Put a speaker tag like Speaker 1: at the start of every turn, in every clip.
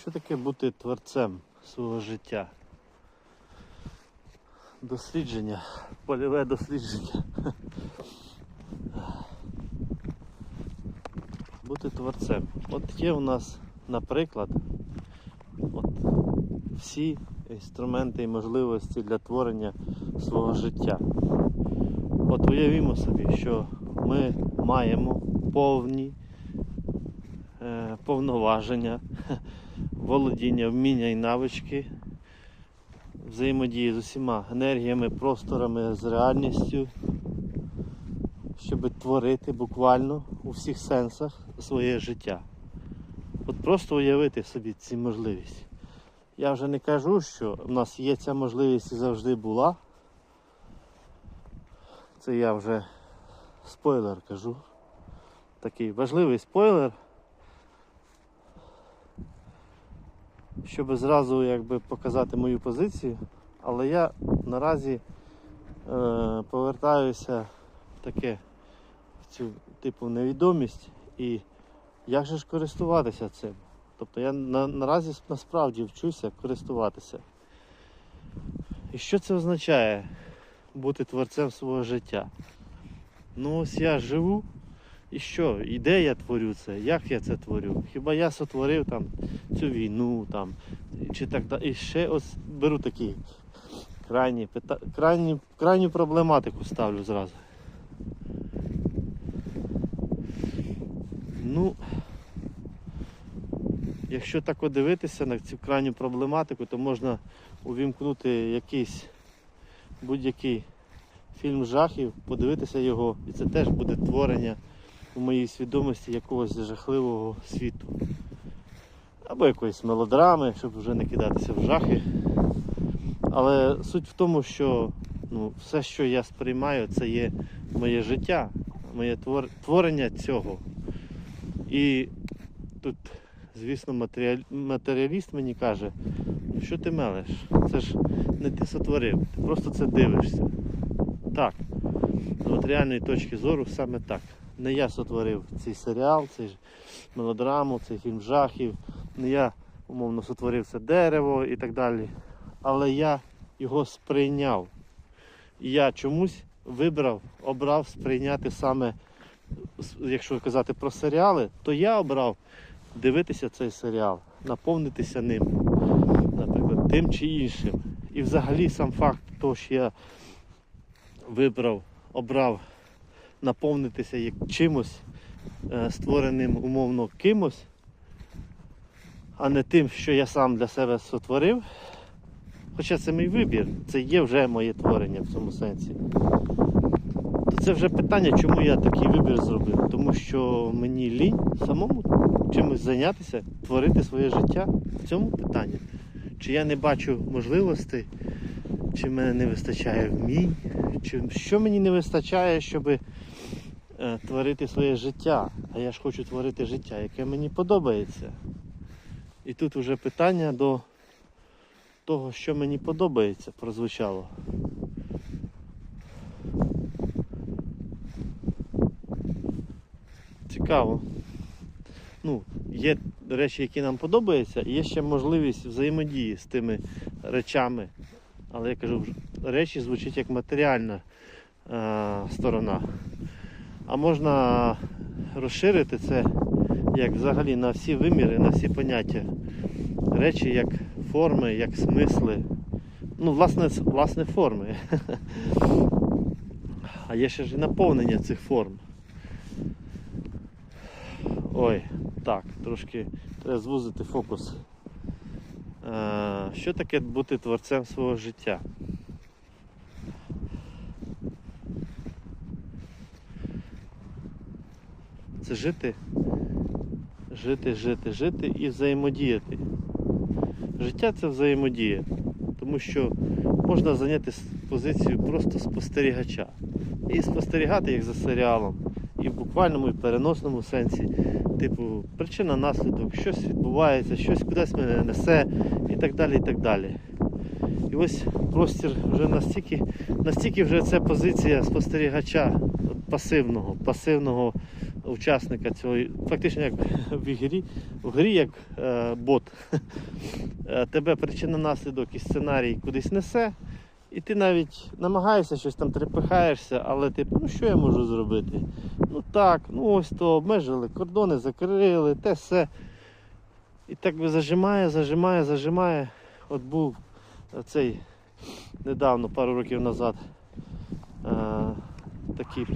Speaker 1: Що таке бути творцем свого життя? Дослідження, польове дослідження. Бути творцем. От є у нас, наприклад, от всі інструменти і можливості для творення свого життя. От уявімо собі, що ми маємо повні е, повноваження, володіння, вміння і навички, взаємодії з усіма енергіями, просторами, з реальністю, щоб творити буквально у всіх сенсах своє життя. От просто уявити собі ці можливість. Я вже не кажу, що в нас є ця можливість і завжди була. Це я вже спойлер кажу. Такий важливий спойлер. Щоб зразу якби показати мою позицію, але я наразі е, повертаюся таке в цю типу невідомість і як же ж користуватися цим? Тобто я на, наразі насправді вчуся користуватися. І що це означає бути творцем свого життя? Ну ось я живу, і що? І де я творю це? Як я це творю? Хіба я сотворив там цю війну там, чи так далі. І ще ось беру такі крайні, крайні, крайню проблематику ставлю зразу. Ну, якщо так дивитися на цю крайню проблематику, то можна увімкнути якийсь будь-який фільм жахів, подивитися його, і це теж буде творення у моїй свідомості якогось жахливого світу. Або якоїсь мелодрами, щоб вже не кидатися в жахи. Але суть в тому, що ну, все, що я сприймаю, це є моє життя, моє твор... творення цього. І тут, звісно, матеріал... матеріаліст мені каже, ну що ти мелеш? Це ж не ти сотворив, ти просто це дивишся. Так, з матеріальної точки зору саме так. Не я сотворив цей серіал, цей мелодраму, цей фільм жахів, не я умовно сотворив це дерево і так далі. Але я його сприйняв. І я чомусь вибрав, обрав сприйняти саме, якщо казати про серіали, то я обрав дивитися цей серіал, наповнитися ним, наприклад, тим чи іншим. І взагалі сам факт того, що я вибрав, обрав наповнитися як чимось, е, створеним умовно кимось, а не тим, що я сам для себе сотворив. Хоча це мій вибір, це є вже моє творення в цьому сенсі. То це вже питання, чому я такий вибір зробив. Тому що мені лінь самому чимось зайнятися, творити своє життя в цьому питанні. Чи я не бачу можливостей, чи мене не вистачає вмінь, чи що мені не вистачає, щоб е, творити своє життя. А я ж хочу творити життя, яке мені подобається. І тут вже питання до того, що мені подобається, прозвучало. Цікаво. Ну, є речі, які нам подобаються, і є ще можливість взаємодії з тими речами. Але я кажу, речі звучить як матеріальна е, сторона. А можна розширити це як взагалі на всі виміри, на всі поняття. Речі як форми, як смисли. Ну, власне, власне форми. А є ще ж і наповнення цих форм. Ой, так, трошки треба звузити фокус. Е, Що таке бути творцем свого життя? Це жити, жити, жити, жити і взаємодіяти. Життя це взаємодія, тому що можна зайняти позицію просто спостерігача і спостерігати як за серіалом, і в буквальному і переносному сенсі. Типу, причина наслідок, щось відбувається, щось кудись мене несе і так далі. І так далі. І ось простір вже настільки, настільки вже це позиція спостерігача пасивного, пасивного учасника цього, фактично як в грі, в грі як е, бот. Е, Тебе причина наслідок і сценарій кудись несе, і ти навіть намагаєшся щось там трепихаєшся, але ти, ну що я можу зробити? Ну так, ну ось то обмежили, кордони закрили, те все. І так би зажимає, зажимає, зажимає. От був цей недавно, пару років назад, е, такий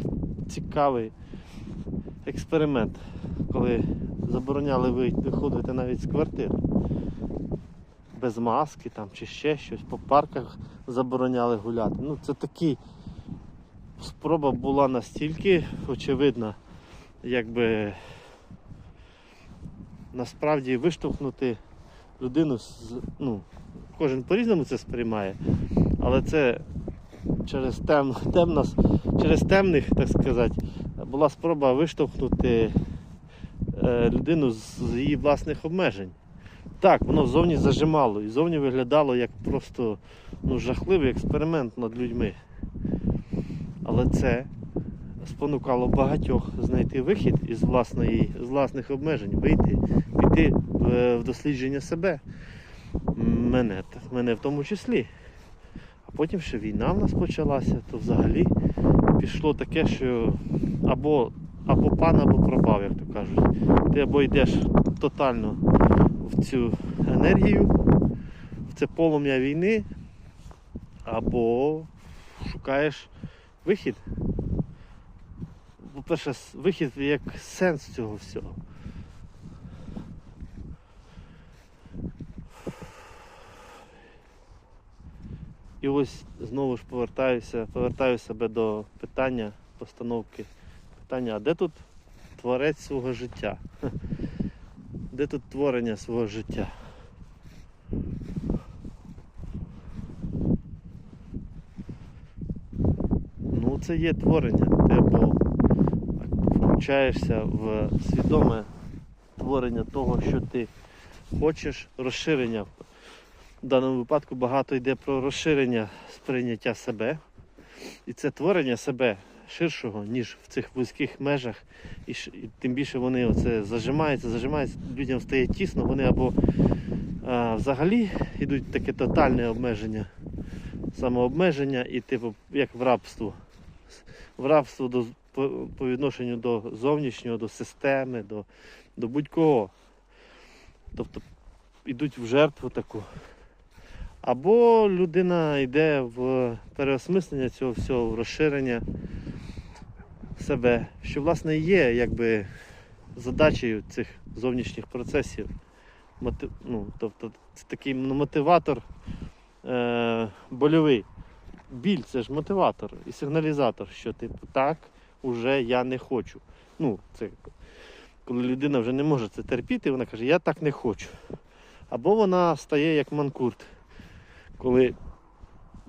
Speaker 1: цікавий експеримент, коли забороняли виходити навіть з квартир. Без маски там чи ще щось, по парках забороняли гуляти. Ну це такий спроба була настільки очевидна, якби насправді виштовхнути людину з. Ну, кожен по-різному це сприймає, але це через, тем, темна, через темних, так сказати, була спроба виштовхнути е, людину з, з її власних обмежень. Так, воно зовні зажимало і зовні виглядало як просто ну, жахливий експеримент над людьми. Але це спонукало багатьох знайти вихід із власної, з власних обмежень, вийти, піти в, в дослідження себе. Мене, мене в тому числі. А потім ще війна в нас почалася, то взагалі пішло таке, що або, або пан, або пропав, як то кажуть. Ти або йдеш тотально в цю енергію, в це полум'я війни, або шукаєш вихід. По-перше, вихід як сенс цього всього. І ось знову ж повертаюся, повертаю себе до питання постановки. Питання, а де тут творець свого життя? Де тут творення свого життя? Ну, це є творення. Ти або включаєшся в свідоме творення того, що ти хочеш, розширення. В даному випадку багато йде про розширення сприйняття себе. І це творення себе ширшого, ніж в цих вузьких межах. І, і тим більше вони оце зажимаються, зажимаються, людям стає тісно, вони або а, взагалі йдуть таке тотальне обмеження, самообмеження і типу як в рабство. В рабство до, по, по відношенню до зовнішнього, до системи, до, до будь-кого. Тобто йдуть в жертву таку. Або людина йде в переосмислення цього всього, в розширення себе, що власне є якби задачею цих зовнішніх процесів. Мотив, ну, тобто це такий ну, мотиватор е, больовий. Біль це ж мотиватор і сигналізатор, що типу так, уже я не хочу. Ну, це коли людина вже не може це терпіти, вона каже, я так не хочу. Або вона стає як манкурт, коли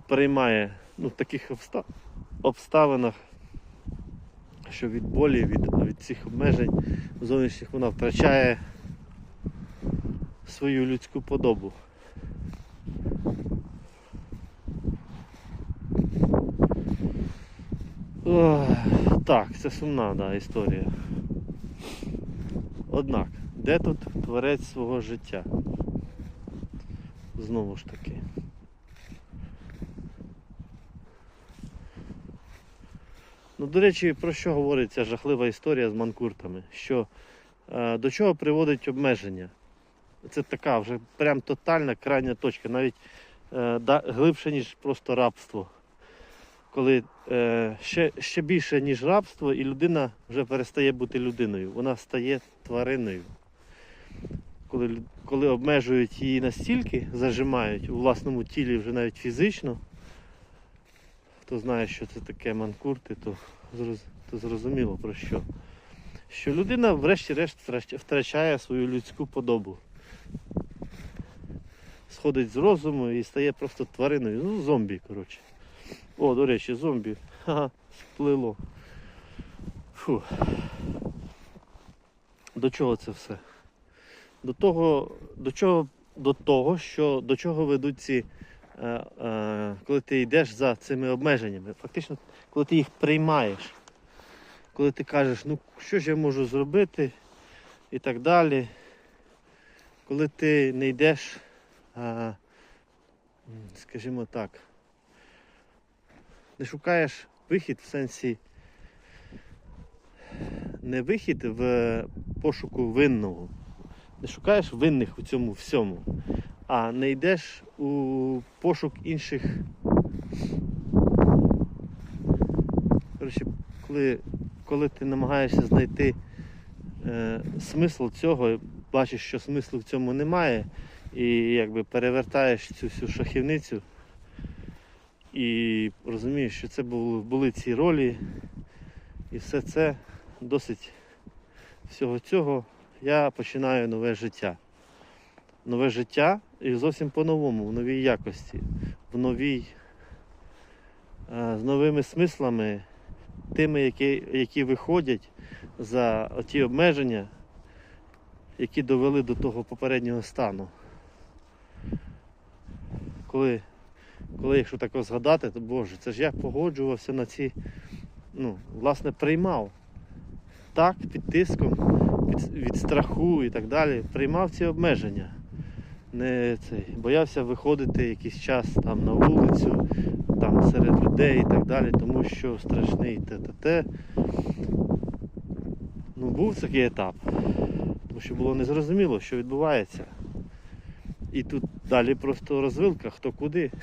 Speaker 1: приймає ну, в таких обста- обставинах, що від болі, від, від цих обмежень зовнішніх вона втрачає свою людську подобу. Ох, так, це сумна да, історія. Однак, де тут творець свого життя? Знову ж таки. Ну, до речі, про що говорить ця жахлива історія з манкуртами? Що е, до чого приводить обмеження? Це така вже прям тотальна крайня точка, навіть е, да, глибше, ніж просто рабство. Коли е, ще, ще більше, ніж рабство, і людина вже перестає бути людиною, вона стає твариною. Коли, коли обмежують її настільки, зажимають у власному тілі вже навіть фізично, хто знає, що це таке манкурти, то, то зрозуміло про що. Що людина врешті-решт втрачає свою людську подобу. Сходить з розуму і стає просто твариною. Ну, зомбі, коротше. О, до речі, зомбі. Ха, сплило. Фу. До чого це все? До того, до чого, до того, що до чого ведуть ці, коли ти йдеш за цими обмеженнями. Фактично, коли ти їх приймаєш. коли ти кажеш, ну що ж я можу зробити і так далі. Коли ти не йдеш, скажімо так, не шукаєш вихід в сенсі не вихід в пошуку винного. Не шукаєш винних у цьому всьому, а не йдеш у пошук інших. Коротше, коли, коли ти намагаєшся знайти е, смисл цього, бачиш, що смислу в цьому немає, і якби перевертаєш цю всю шахівницю і розумієш, що це були, були ці ролі, і все це досить всього цього я починаю нове життя. Нове життя і зовсім по-новому, в новій якості, в новій, е, з новими смислами, тими, які, які виходять за ті обмеження, які довели до того попереднього стану. Коли, коли якщо так згадати, то Боже, це ж я погоджувався на ці, ну, власне, приймав так під тиском, від, від страху і так далі, приймав ці обмеження. Не цей, боявся виходити якийсь час там на вулицю, там серед людей і так далі, тому що страшний те-те-те. Ну, був такий етап, тому що було незрозуміло, що відбувається. І тут далі просто розвилка, хто куди.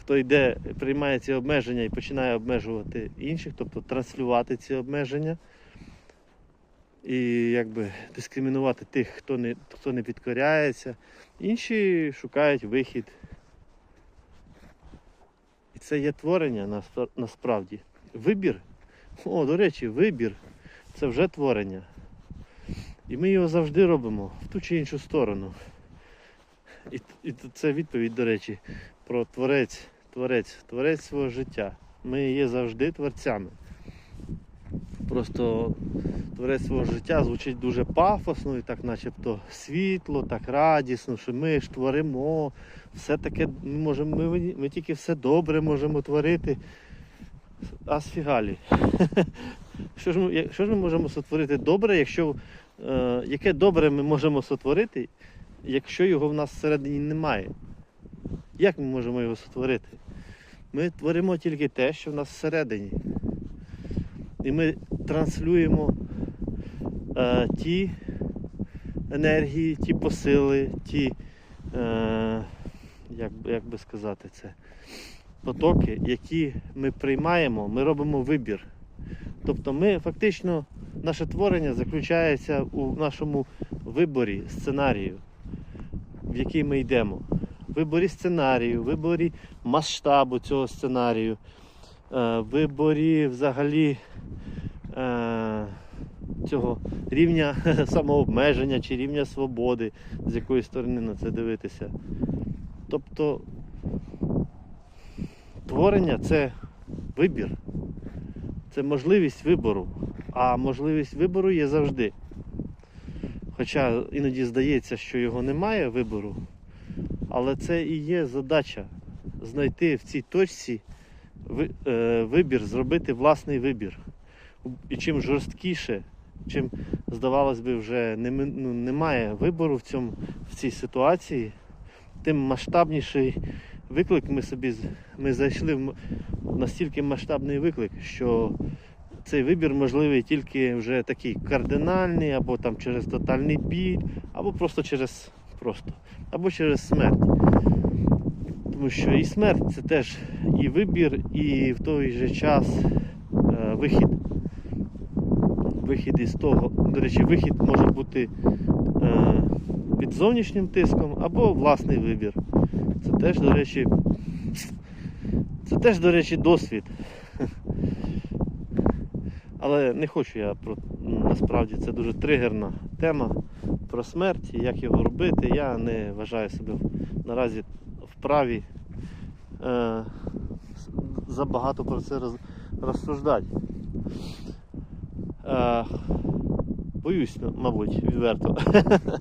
Speaker 1: Хто йде, приймає ці обмеження і починає обмежувати інших, тобто транслювати ці обмеження і якби дискримінувати тих, хто не, хто не підкоряється. Інші шукають вихід. І це є творення насправді. Вибір. О, до речі, вибір це вже творення. І ми його завжди робимо в ту чи іншу сторону. І, і це відповідь, до речі, про творець, творець, творець свого життя. Ми є завжди творцями. Просто творець свого життя звучить дуже пафосно і так начебто світло, так радісно, що ми ж творимо, все таке ми можемо, ми, ми тільки все добре можемо творити. А сфігалі. Що ж, ми, що ж ми можемо сотворити добре, якщо е, яке добре ми можемо сотворити, якщо його в нас всередині немає? Як ми можемо його сотворити? Ми творимо тільки те, що в нас всередині. І ми транслюємо е, ті енергії, ті посили, ті, е, як, як би сказати це, потоки, які ми приймаємо, ми робимо вибір. Тобто ми фактично, наше творення заключається у нашому виборі сценарію, в який ми йдемо. Виборі сценарію, виборі масштабу цього сценарію, виборі взагалі е, цього рівня самообмеження чи рівня свободи, з якої сторони на це дивитися. Тобто творення це вибір, це можливість вибору, а можливість вибору є завжди. Хоча іноді здається, що його немає вибору, але це і є задача знайти в цій точці е, вибір, зробити власний вибір. І чим жорсткіше, чим, здавалось би, вже ну, немає вибору в, цьому, в цій ситуації, тим масштабніший виклик ми собі ми зайшли в настільки масштабний виклик, що цей вибір можливий тільки вже такий кардинальний, або там через тотальний біль, або просто через просто, або через смерть. Тому що і смерть це теж і вибір, і в той же час е, вихід. Вихід із того, до речі, вихід може бути е, під зовнішнім тиском або власний вибір. Це теж, до речі, це теж, до речі, досвід. Але не хочу я про насправді це дуже тригерна тема про смерть як його робити. Я не вважаю себе наразі вправі е, забагато про це роз, розсуждати. Е, боюсь, мабуть, відверто.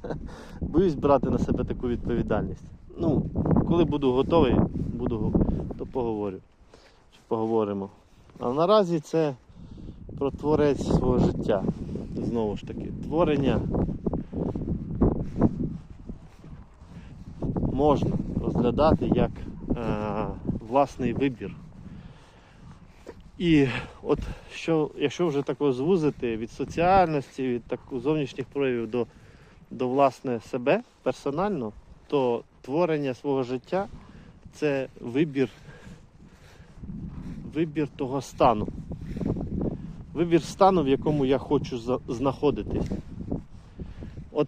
Speaker 1: боюсь брати на себе таку відповідальність. Ну, коли буду готовий, буду, то поговорю. Чи поговоримо. А наразі це про творець свого життя. Знову ж таки, творення можна розглядати як е, власний вибір. І от що, якщо вже тако звузити від соціальності, від так, зовнішніх проявів до, до власне себе персонально, то творення свого життя це вибір, вибір того стану. Вибір стану, в якому я хочу знаходитись. От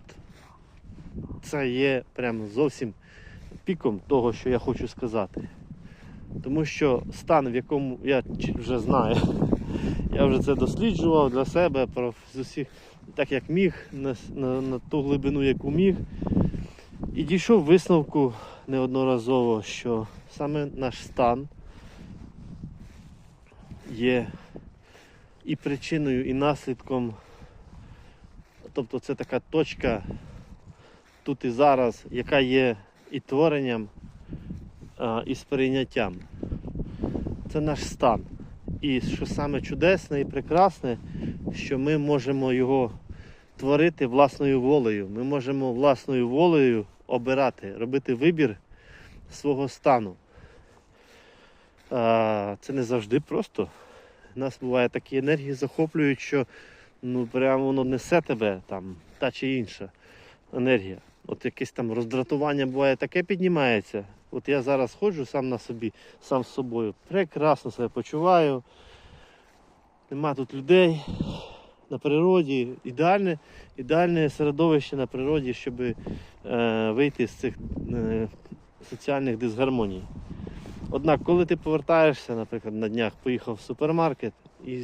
Speaker 1: це є прям зовсім піком того, що я хочу сказати. Тому що стан, в якому я вже знаю, я вже це досліджував для себе з усіх, так як міг, на, на, на ту глибину, яку міг. І дійшов висновку неодноразово, що саме наш стан є і причиною, і наслідком. Тобто це така точка тут і зараз, яка є і творенням, і сприйняттям. Це наш стан. І що саме чудесне і прекрасне, що ми можемо його творити власною волею. Ми можемо власною волею обирати, робити вибір свого стану. Це не завжди просто. У нас буває такі енергії захоплюють, що ну прямо воно несе тебе там та чи інша енергія. От якесь там роздратування буває таке піднімається. От я зараз ходжу сам на собі, сам з собою. Прекрасно себе почуваю. Нема тут людей на природі. Ідеальне, ідеальне середовище на природі, щоб е, вийти з цих е, соціальних дисгармоній. Однак, коли ти повертаєшся, наприклад, на днях поїхав в супермаркет і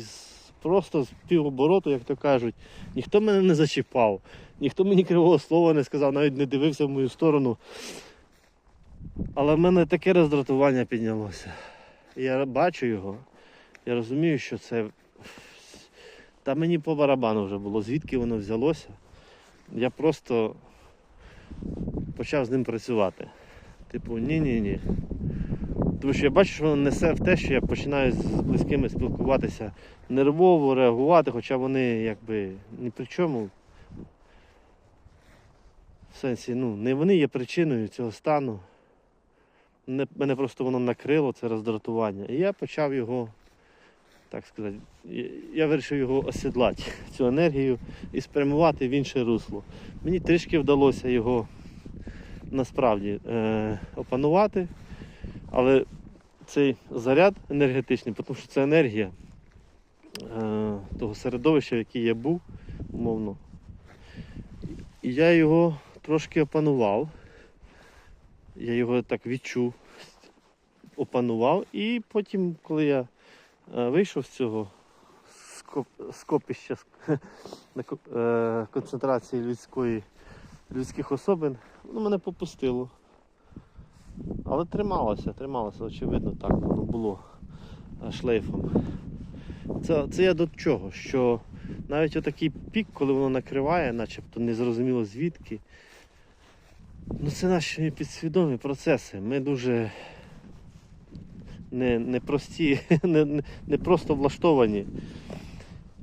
Speaker 1: просто з півобороту, як то кажуть, ніхто мене не зачіпав, ніхто мені кривого слова не сказав, навіть не дивився в мою сторону. Але в мене таке роздратування піднялося. Я бачу його, я розумію, що це. Та мені по барабану вже було, звідки воно взялося. Я просто почав з ним працювати. Типу, ні-ні-ні. Тому що я бачу, що воно несе в те, що я починаю з близькими спілкуватися нервово, реагувати, хоча вони якби ні при чому. Сенсі, ну, не вони є причиною цього стану. Мене, просто воно накрило, це роздратування. І я почав його, так сказати, я вирішив його осідлати, цю енергію, і спрямувати в інше русло. Мені трішки вдалося його насправді е, опанувати, але цей заряд енергетичний, тому що це енергія е, того середовища, в якій я був, умовно. І я його трошки опанував. Я його так відчув, опанував, і потім, коли я е, вийшов з цього скопища е, концентрації людської, людських особин, воно мене попустило. Але трималося, трималося, очевидно, так воно було е, шлейфом. Це, це я до чого? Що навіть отакий пік, коли воно накриває, начебто незрозуміло звідки. Ну це наші підсвідомі процеси. Ми дуже не, не прості, не, просто влаштовані.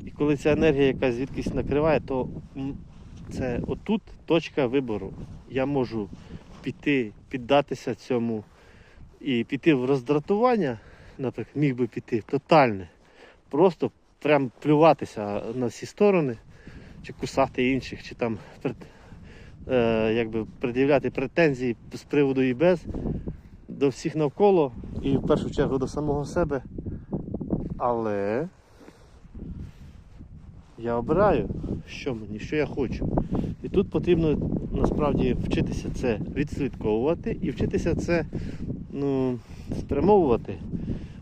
Speaker 1: І коли ця енергія якась звідкись накриває, то це отут точка вибору. Я можу піти, піддатися цьому і піти в роздратування, наприклад, міг би піти тотальне. Просто прям плюватися на всі сторони, чи кусати інших, чи там е, якби пред'являти претензії з приводу і без до всіх навколо і в першу чергу до самого себе. Але я обираю, що мені, що я хочу. І тут потрібно насправді вчитися це відслідковувати і вчитися це ну, спрямовувати,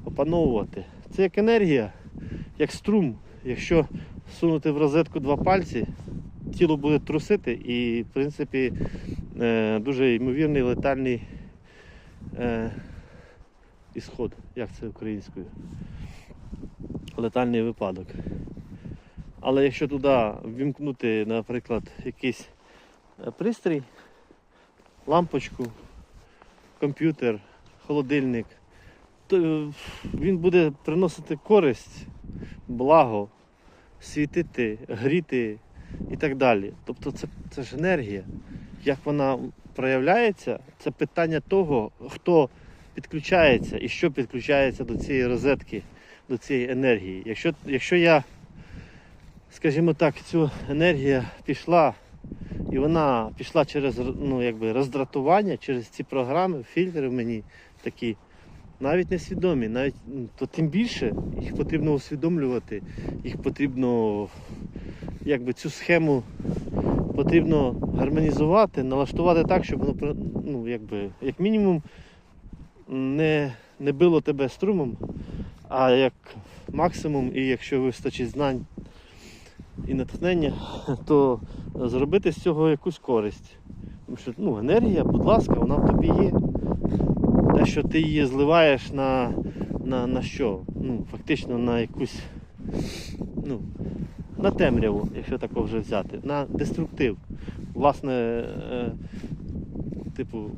Speaker 1: опановувати. Це як енергія, як струм. Якщо сунути в розетку два пальці, тіло буде трусити і, в принципі, е, дуже ймовірний летальний е, ісход, як це українською. Летальний випадок. Але якщо туди ввімкнути, наприклад, якийсь е, пристрій, лампочку, комп'ютер, холодильник, то він буде приносити користь, благо світити, гріти і так далі. Тобто це, це ж енергія. Як вона проявляється, це питання того, хто підключається і що підключається до цієї розетки, до цієї енергії. Якщо, якщо я, скажімо так, цю енергія пішла, і вона пішла через ну, якби, роздратування, через ці програми, фільтри в мені такі, навіть несвідомі, навіть то тим більше їх потрібно усвідомлювати, їх потрібно якби цю схему потрібно гармонізувати, налаштувати так, щоб воно ну, якби, як мінімум не, не било тебе струмом, а як максимум, і якщо вистачить знань і натхнення, то зробити з цього якусь користь. Тому що ну, енергія, будь ласка, вона в тобі є. Що ти її зливаєш на, на, на що? Ну, фактично на якусь ну, на темряву, якщо тако вже взяти, на деструктив. Власне, е, типу,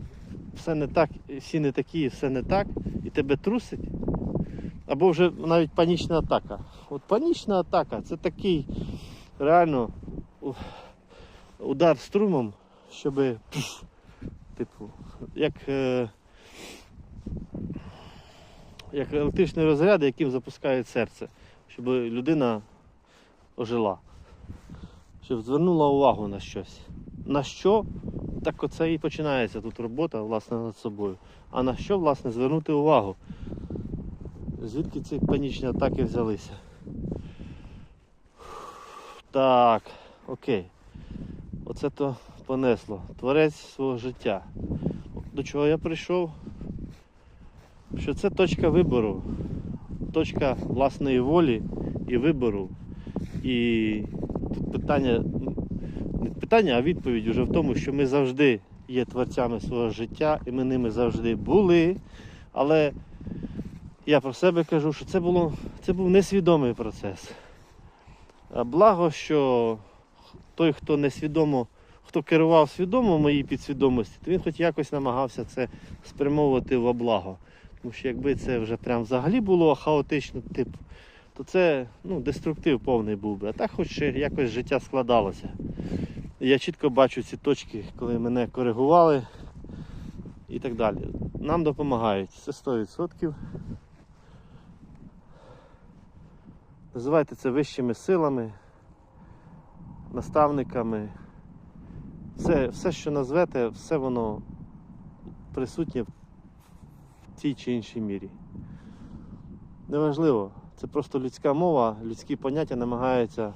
Speaker 1: все не так, всі не такі, все не так, і тебе трусить. Або вже навіть панічна атака. От панічна атака це такий реально удар струмом, щоб, типу, як, е, як електричний розряд, яким запускають серце, щоб людина ожила, щоб звернула увагу на щось. На що? Так оце і починається тут робота власне над собою. А на що, власне, звернути увагу? Звідки ці панічні атаки взялися? Так, окей. Оце то понесло. Творець свого життя. До чого я прийшов? Що це точка вибору, точка власної волі і вибору. І тут питання, не питання, а відповідь вже в тому, що ми завжди є творцями свого життя, і ми ними завжди були. Але я про себе кажу, що це, було, це був несвідомий процес. Благо, що той, хто несвідомо, хто керував свідомо моїй підсвідомості, то він хоч якось намагався це спрямовувати во благо. Тому що якби це вже прям взагалі було хаотично, типу, то це ну, деструктив повний був би. А так хоч якось життя складалося. Я чітко бачу ці точки, коли мене коригували і так далі. Нам допомагають. Це 100%. Називайте це вищими силами, наставниками. Все, все, що назвете, все воно присутнє тій чи іншій мірі. Неважливо, це просто людська мова, людські поняття намагаються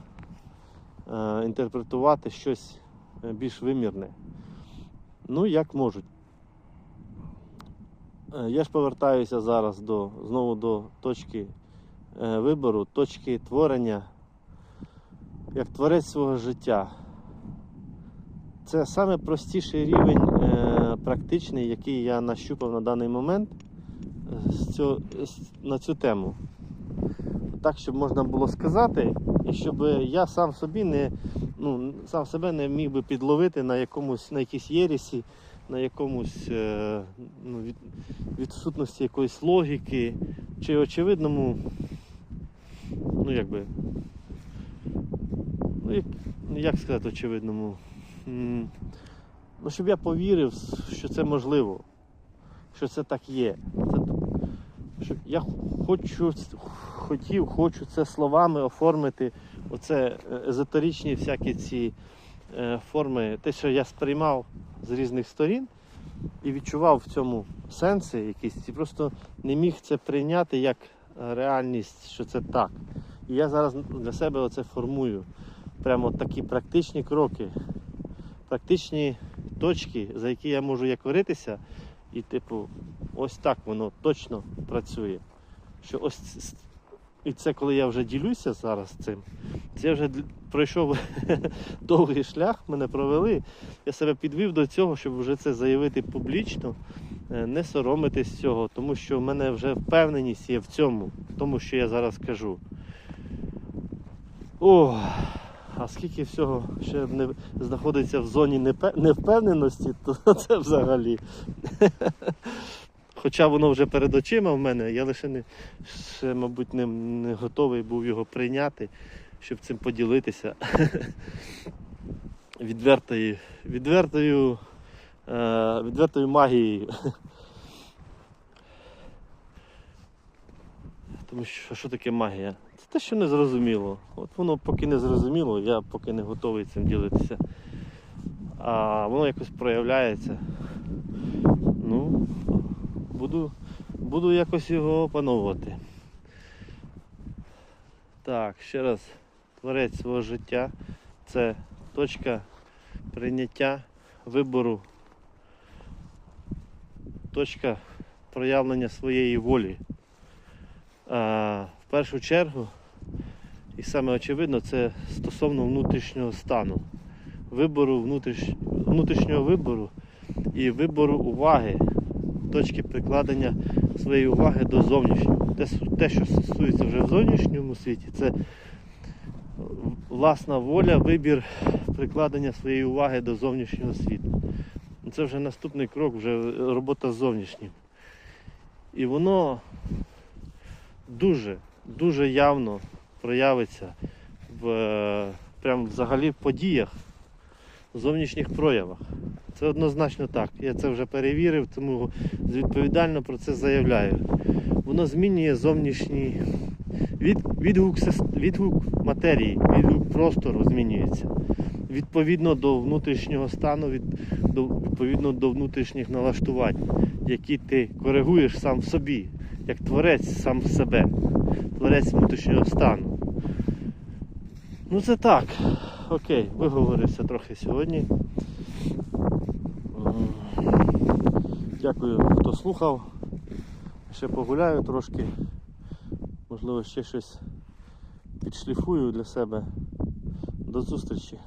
Speaker 1: е, інтерпретувати щось е, більш вимірне. Ну, як можуть. Е, я ж повертаюся зараз до, знову до точки е, вибору, точки творення, як творець свого життя. Це саме простіший рівень е, практичний, який я нащупав на даний момент з- на цю тему. Так, щоб можна було сказати, і щоб я сам собі не, ну, сам себе не міг би підловити на якомусь на якійсь єрісі, на якомусь е, ну, від, відсутності якоїсь логіки, чи очевидному, ну якби. Ну, як, як сказати очевидному? Ну, щоб я повірив, що це можливо, що це так є. Що я хочу, хотів, хочу це словами оформити, оце е, езотеричні всякі ці е, форми, те, що я сприймав з різних сторін і відчував в цьому сенси якісь, і просто не міг це прийняти як реальність, що це так. І я зараз для себе оце формую. Прямо такі практичні кроки, практичні точки, за які я можу якоритися, і, типу, ось так воно точно працює. Що ось і це коли я вже ділюся зараз цим, це вже пройшов довгий шлях, мене провели. Я себе підвів до цього, щоб вже це заявити публічно, е, не соромитись цього, тому що в мене вже впевненість є в цьому, в тому, що я зараз кажу. О, а скільки всього ще не знаходиться в зоні невпевненості, то це взагалі. Хоча воно вже перед очима в мене, я лише не, ще, мабуть, не, не готовий був його прийняти. щоб цим поділитися. Відвертою, відвертою, е, відвертою магією. Тому що що таке магія? Це те, що не зрозуміло. От воно поки не зрозуміло, я поки не готовий цим ділитися. А воно якось проявляється. Ну, буду, буду якось його опановувати. Так, ще раз, творець свого життя. Це точка прийняття вибору, точка проявлення своєї волі. А, в першу чергу, і саме очевидно, це стосовно внутрішнього стану, вибору внутріш... внутрішнього вибору і вибору уваги, точки прикладення своєї уваги до зовнішнього. Те, що стосується вже в зовнішньому світі, це власна воля, вибір прикладення своєї уваги до зовнішнього світу. Це вже наступний крок, вже робота з зовнішнім. І воно дуже, дуже явно проявиться в прям взагалі в подіях, зовнішніх проявах. Це однозначно так. Я це вже перевірив, тому відповідально про це заявляю. Воно змінює зовнішній від, відгук, відгук матерії, відгук простору змінюється. Відповідно до внутрішнього стану, від, до, відповідно до внутрішніх налаштувань, які ти коригуєш сам в собі, як творець сам в себе, творець внутрішнього стану. Ну це так. Окей, виговорився трохи сьогодні. Дякую, хто слухав. Ще погуляю трошки. Можливо, ще щось підшліфую для себе. До зустрічі.